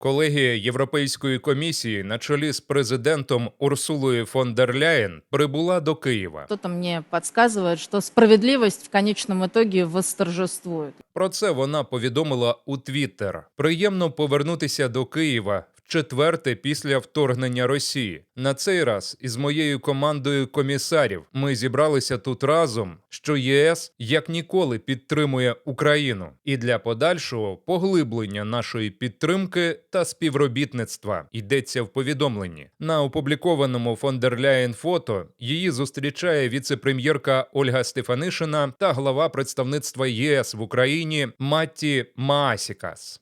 Колегія Європейської комісії на чолі з президентом Урсулою фон дер Ляєн прибула до Києва. Что-то мне подсказывает, що справедливість в кінечному ітогі восторжествує. Про це вона повідомила у Твіттер. Приємно повернутися до Києва. Четверте після вторгнення Росії на цей раз із моєю командою комісарів ми зібралися тут разом, що ЄС як ніколи підтримує Україну і для подальшого поглиблення нашої підтримки та співробітництва йдеться в повідомленні. На опублікованому фон дер Ляєн фото її зустрічає віце-прем'єрка Ольга Стефанишина та глава представництва ЄС в Україні Матті Маасікас.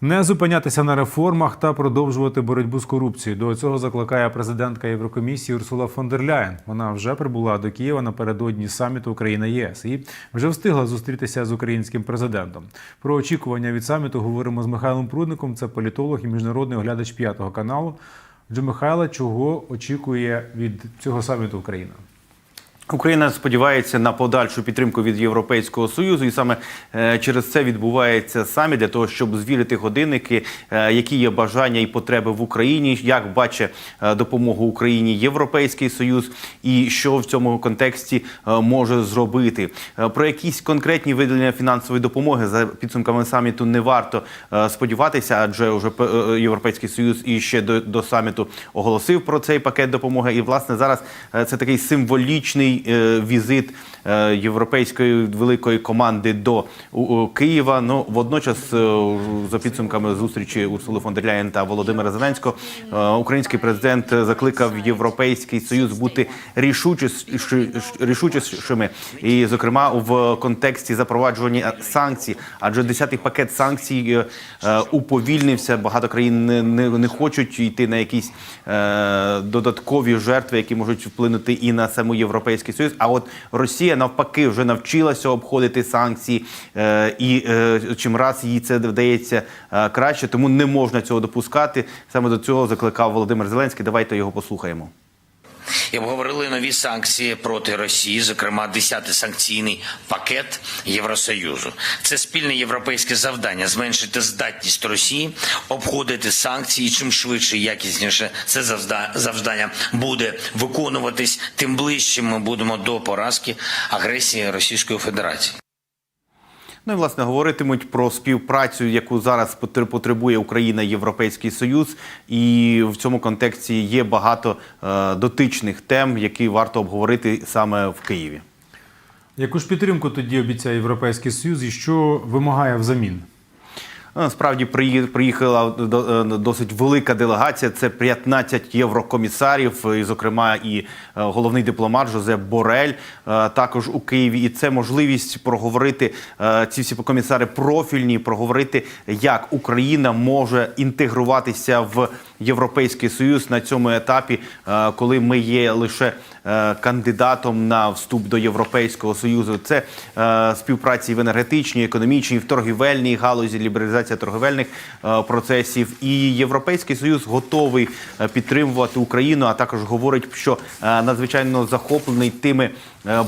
Не зупинятися на реформах та продовжувати боротьбу з корупцією. До цього закликає президентка Єврокомісії Урсула фон дер Ляєн. Вона вже прибула до Києва напередодні саміту Україна ЄС і вже встигла зустрітися з українським президентом. Про очікування від саміту говоримо з Михайлом Прудником. Це політолог і міжнародний оглядач п'ятого каналу. Отже, Михайла, чого очікує від цього саміту Україна? Україна сподівається на подальшу підтримку від Європейського союзу, і саме е, через це відбувається саміт для того, щоб звірити годинники, е, які є бажання і потреби в Україні, як бачить е, допомогу Україні Європейський Союз, і що в цьому контексті може зробити. Про якісь конкретні виділення фінансової допомоги за підсумками саміту не варто сподіватися, адже вже Європейський Союз і ще до, до саміту оголосив про цей пакет допомоги. І власне зараз це такий символічний е, візит е, європейської великої команди до Києва. Ну водночас, е, за підсумками зустрічі Урсули фон дер Ляєн та Володимира Зеленського, український президент закликав Європейський Союз бути рішучіш- рішучішими, і зокрема в контексті запровадження санкцій, адже 10-й пакет санкцій уповільнився. Багато країн не, не, хочуть йти на якісь додаткові жертви, які можуть вплинути і на саму європейський союз. А от Росія навпаки вже навчилася обходити санкції, е, і е, чим раз їй це вдається е, краще, тому не можна цього допускати. Саме до цього закликав Володимир Зеленський. Давайте його послухаємо. І обговорили нові санкції проти Росії, зокрема 10-й санкційний пакет Євросоюзу. Це спільне європейське завдання зменшити здатність Росії обходити санкції. Чим швидше і якісніше це завдання буде виконуватись, тим ближче ми будемо до поразки агресії Російської Федерації. Ну і власне говоритимуть про співпрацю, яку зараз потр- потребує Україна Європейський Союз, і в цьому контексті є багато е, дотичних тем, які варто обговорити саме в Києві. Яку ж підтримку тоді обіцяє Європейський Союз і що вимагає взамін? Насправді приї- приїхала е, досить велика делегація. Це 15 єврокомісарів, і, зокрема, і е, головний дипломат Жозеп Борель е, також у Києві. І це можливість проговорити е, ці всі комісари профільні, проговорити, як Україна може інтегруватися в Європейський Союз на цьому етапі, е, коли ми є лише е, кандидатом на вступ до Європейського Союзу. Це е, співпраці в енергетичній, економічній, в торгівельній галузі, лібералізація торговельних процесів. І Європейський Союз готовий підтримувати Україну, а також говорить, що надзвичайно захоплений тими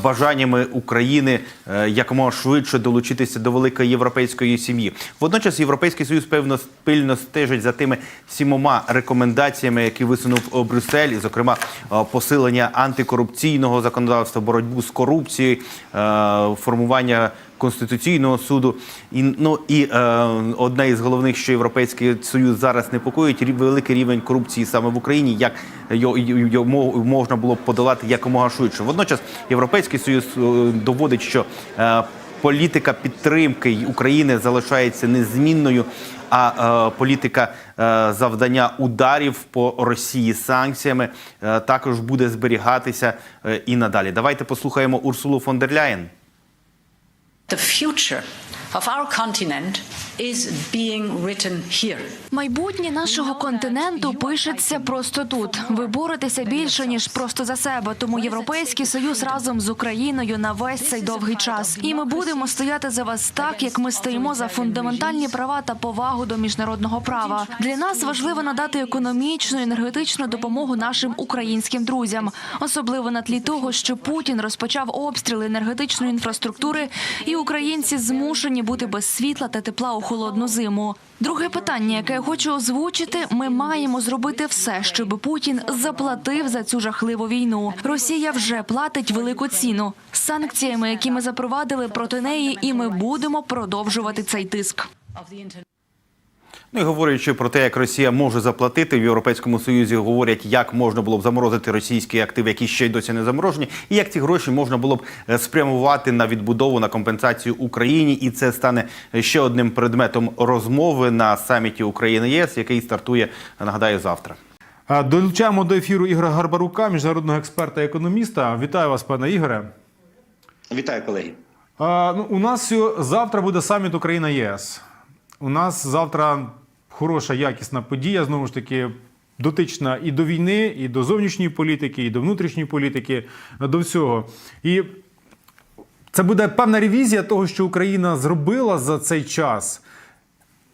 бажаннями України е, якомога швидше долучитися до великої європейської сім'ї. Водночас Європейський Союз певно пильно стежить за тими сімома рекомендаціями, які висунув е, Брюссель, зокрема, е, посилення антикорупційного законодавства, боротьбу з корупцією, е, формування. Конституційного суду і ну і е, одне із головних, що європейський союз зараз непокоїть, великий рівень корупції саме в Україні. Як його, його можна було б подолати якомога швидше. Водночас європейський союз е, доводить, що е, політика підтримки України залишається незмінною. А е, політика е, завдання ударів по Росії санкціями е, також буде зберігатися е, і надалі. Давайте послухаємо Урсулу фон дер Ляєн. The future of our continent is being written here. Майбутнє нашого континенту пишеться просто тут. Ви боретеся більше ніж просто за себе. Тому європейський союз разом з Україною на весь цей довгий час. І ми будемо стояти за вас так, як ми стоїмо за фундаментальні права та повагу до міжнародного права. Для нас важливо надати економічну енергетичну допомогу нашим українським друзям, особливо на тлі того, що Путін розпочав обстріли енергетичної інфраструктури, і українці змушені повинні бути без світла та тепла у холодну зиму. Друге питання, яке я хочу озвучити: ми маємо зробити все, щоб Путін заплатив за цю жахливу війну. Росія вже платить велику ціну санкціями, які ми запровадили проти неї, і ми будемо продовжувати цей тиск. Ну і говорячи про те, як Росія може заплатити в Європейському Союзі, говорять, як можна було б заморозити російські активи, які ще й досі не заморожені, і як ці гроші можна було б е, спрямувати на відбудову на компенсацію Україні. І це стане ще одним предметом розмови на саміті України ЄС, який стартує, нагадаю, завтра. Долучаємо до ефіру Ігоря Гарбарука, міжнародного експерта і економіста. Вітаю вас, пане Ігоре. Вітаю, колеги. Ну, у нас завтра буде саміт Україна ЄС. У нас завтра хороша якісна подія, знову ж таки, дотична і до війни, і до зовнішньої політики, і до внутрішньої політики, до всього. І це буде певна ревізія того, що Україна зробила за цей час.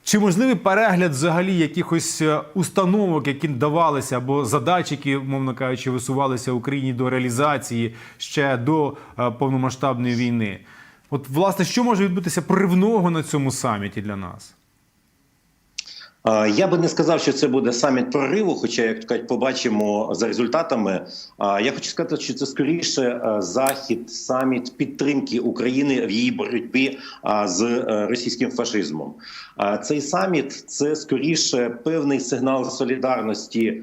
Чи можливий перегляд взагалі якихось е, установок, які давалися, або задач, які, мовно кажучи, висувалися Україні до реалізації ще до е, повномасштабної війни? От, власне, що може відбутися проривного на цьому саміті для нас? Я би не сказав, що це буде саміт прориву, хоча, як кажуть, побачимо за результатами. Я хочу сказати, що це скоріше е, захід, саміт підтримки України в її боротьбі з е, російським фашизмом. Цей саміт це скоріше певний сигнал солідарності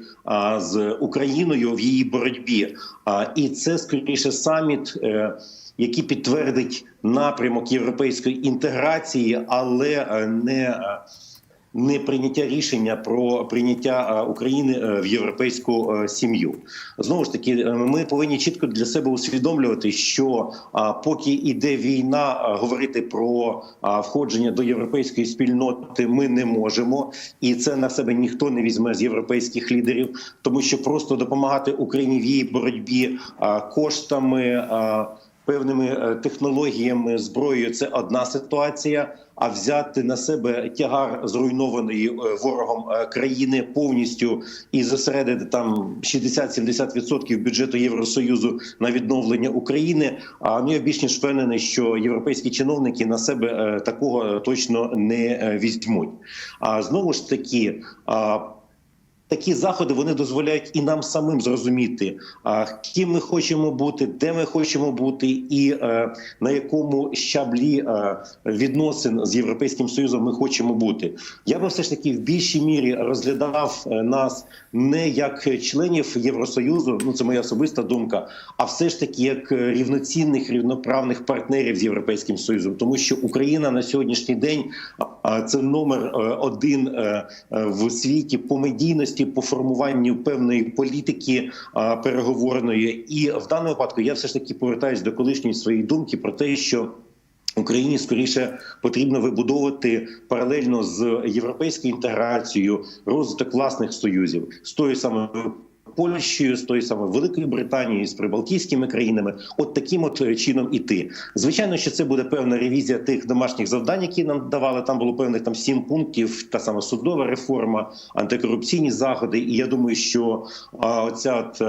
з Україною в її боротьбі. І це скоріше саміт. Який підтвердить напрямок європейської інтеграції, але е, не е, не прийняття рішення про прийняття е, України в європейську сім'ю. Знову ж таки, ми повинні чітко для себе усвідомлювати, що поки йде війна, говорити про входження до європейської спільноти ми не можемо, і це на себе ніхто не візьме з європейських лідерів, тому що просто допомагати Україні в її боротьбі коштами. Певними е, технологіями зброєю це одна ситуація. А взяти на себе тягар зруйнованої е, ворогом е, країни повністю і зосередити там 60-70% бюджету Євросоюзу на відновлення України. А ну я більш ніж впевнений, що європейські чиновники на себе такого точно не візьмуть. А знову ж таки. Такі заходи вони дозволяють і нам самим зрозуміти, а, ким ми хочемо бути, де ми хочемо бути, і е, на якому щаблі е, відносин з європейським союзом ми хочемо бути. Я би все ж таки в більшій мірі розглядав е, нас не як членів Євросоюзу, ну це моя особиста думка, а все ж таки як рівноцінних рівноправних партнерів з європейським союзом, тому що Україна на сьогоднішній день а, це номер е, один е, в світі по медійності, по формуванню певної політики а, переговорної. І в даному випадку я все ж таки повертаюсь до колишньої своєї думки про те, що Україні скоріше потрібно вибудовувати паралельно з європейською інтеграцією розвиток власних союзів з тою самою. Польщею, з тої самої Великою Британією, з прибалтійськими країнами, от таким от е, чином іти. Звичайно, що це буде певна ревізія тих домашніх завдань, які нам давали. Там було певних там сім пунктів. Та сама судова реформа, антикорупційні заходи. І я думаю, що а, оця от.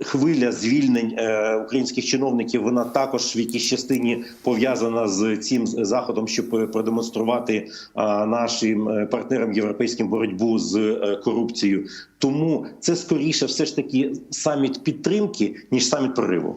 Хвиля звільнень е, українських чиновників вона також в якійсь частині пов'язана з цим заходом, щоб продемонструвати е, нашим е, партнерам європейським боротьбу з корупцією. Тому це скоріше, все ж таки, саміт підтримки ніж саміт прориву.